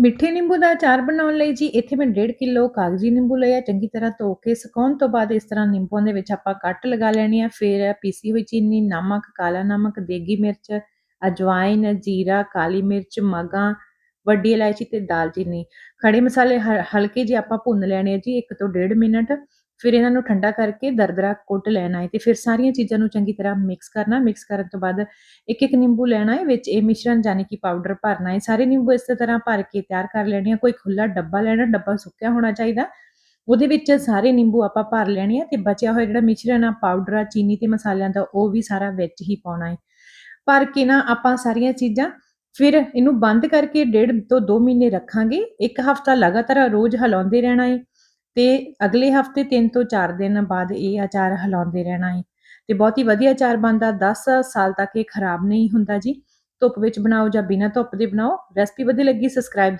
ਮਿੱਠੇ ਨਿੰਬੂ ਦਾ ਅਚਾਰ ਬਣਾਉਣ ਲਈ ਜੀ, ਇੱਥੇ ਮੈਂ 1.5 ਕਿਲੋ ਕਾਗਜ਼ੀ ਨਿੰਬੂ ਲਿਆ ਚੰਗੀ ਤਰ੍ਹਾਂ ਧੋ ਕੇ ਸੁਕਾਉਣ ਤੋਂ ਬਾਅਦ ਇਸ ਤਰ੍ਹਾਂ ਨਿੰਬੂਆਂ ਦੇ ਵਿੱਚ ਆਪਾਂ ਕੱਟ ਲਗਾ ਲੈਣੀ ਆ, ਫਿਰ ਪੀਸੀ ਹੋਈ ਚੀਨੀ, ਨਮਕ, ਕਾਲਾ ਨਮਕ, ਦੇਗੀ ਮਿਰਚ, ਅਜਵਾਇਨ, ਜੀਰਾ, ਕਾਲੀ ਮਿਰਚ, ਮਗਾਂ, ਵੱਡੀ ਇਲਾਇਚੀ ਤੇ ਦਾਲਚੀਨੀ। ਖੜੇ ਮਸਾਲੇ ਹ- ਹਲਕੇ ਜਿਹੇ ਆਪਾਂ ਭੁੰਨ ਲੈਣੇ ਆ ਜੀ 1 ਤੋਂ 1.5 ਮਿੰਟ। ਫਿਰ ਇਹਨਾਂ ਨੂੰ ਠੰਡਾ ਕਰਕੇ ਦਰਦਰਾ ਕੁੱਟ ਲੈਣਾ ਹੈ ਤੇ ਫਿਰ ਸਾਰੀਆਂ ਚੀਜ਼ਾਂ ਨੂੰ ਚੰਗੀ ਤਰ੍ਹਾਂ ਮਿਕਸ ਕਰਨਾ ਮਿਕਸ ਕਰਨ ਤੋਂ ਬਾਅਦ ਇੱਕ ਇੱਕ ਨਿੰਬੂ ਲੈਣਾ ਹੈ, ਵਿੱਚ ਇਹ ਮਿਸ਼ਰਣ ਯਾਨੀ ਕਿ ਪਾਊਡਰ ਭਰਨਾ ਹੈ। ਸਾਰੇ ਨਿੰਬੂ ਇਸੇ ਤਰ੍ਹਾਂ ਭਰ ਕੇ ਤਿਆਰ ਕਰ ਲੈਣੇ ਆ, ਕੋਈ ਖੁੱਲਾ ਡੱਬਾ ਲੈਣਾ, ਡੱਬਾ ਸੁੱਕਿਆ ਹੋਣਾ ਚਾਹੀਦਾ। ਉਹਦੇ ਵਿੱਚ ਸਾਰੇ ਨਿੰਬੂ ਆਪਾਂ ਭਰ ਲੈਣੇ ਆ ਤੇ ਬਚਿਆ ਹੋਇਆ ਜਿਹੜਾ ਮਿਸ਼ਰਣ ਆ ਪਾਊਡਰ ਆ, ਚੀਨੀ ਤੇ ਮਸਾਲਿਆਂ ਦਾ, ਉਹ ਵੀ ਸਾਰਾ ਵਿੱਚ ਹੀ ਪਾਉਣਾ ਹੈ। ਭਰ ਕੇ ਨਾ ਆਪਾਂ ਸਾਰੀਆਂ ਚੀਜ਼ਾਂ ਫਿਰ ਇਹਨੂੰ ਬੰਦ ਕਰਕੇ ਡੇਢ ਤੋਂ 2 ਮਹੀਨੇ ਰੱਖਾਂਗੇ। ਇੱਕ ਹਫਤਾ ਲਗਾਤਾਰ ਰੋਜ਼ ਹਿਲਾਉਂਦੇ ਰਹਿਣਾ ਹੈ। ਤੇ ਅਗਲੇ ਹਫ਼ਤੇ 3 ਤੋਂ 4 ਦਿਨ ਬਾਅਦ ਇਹ ਆਚਾਰ ਹਿਲਾਉਂਦੇ ਰਹਿਣਾ ਹੈ ਤੇ ਬਹੁਤ ਹੀ ਵਧੀਆ ਅਚਾਰ ਬਣਦਾ। 10 ਸਾਲ ਤੱਕ ਇਹ ਖਰਾਬ ਨਹੀਂ ਹੁੰਦਾ ਜੀ। ਧੁੱਪ ਵਿੱਚ ਬਣਾਓ ਜਾਂ ਬਿਨਾਂ ਧੁੱਪ ਦੇ ਬਣਾਓ। ਰੈਸਪੀ ਵਧੀਆ ਲੱਗੀ ਸਬਸਕ੍ਰਾਈਬ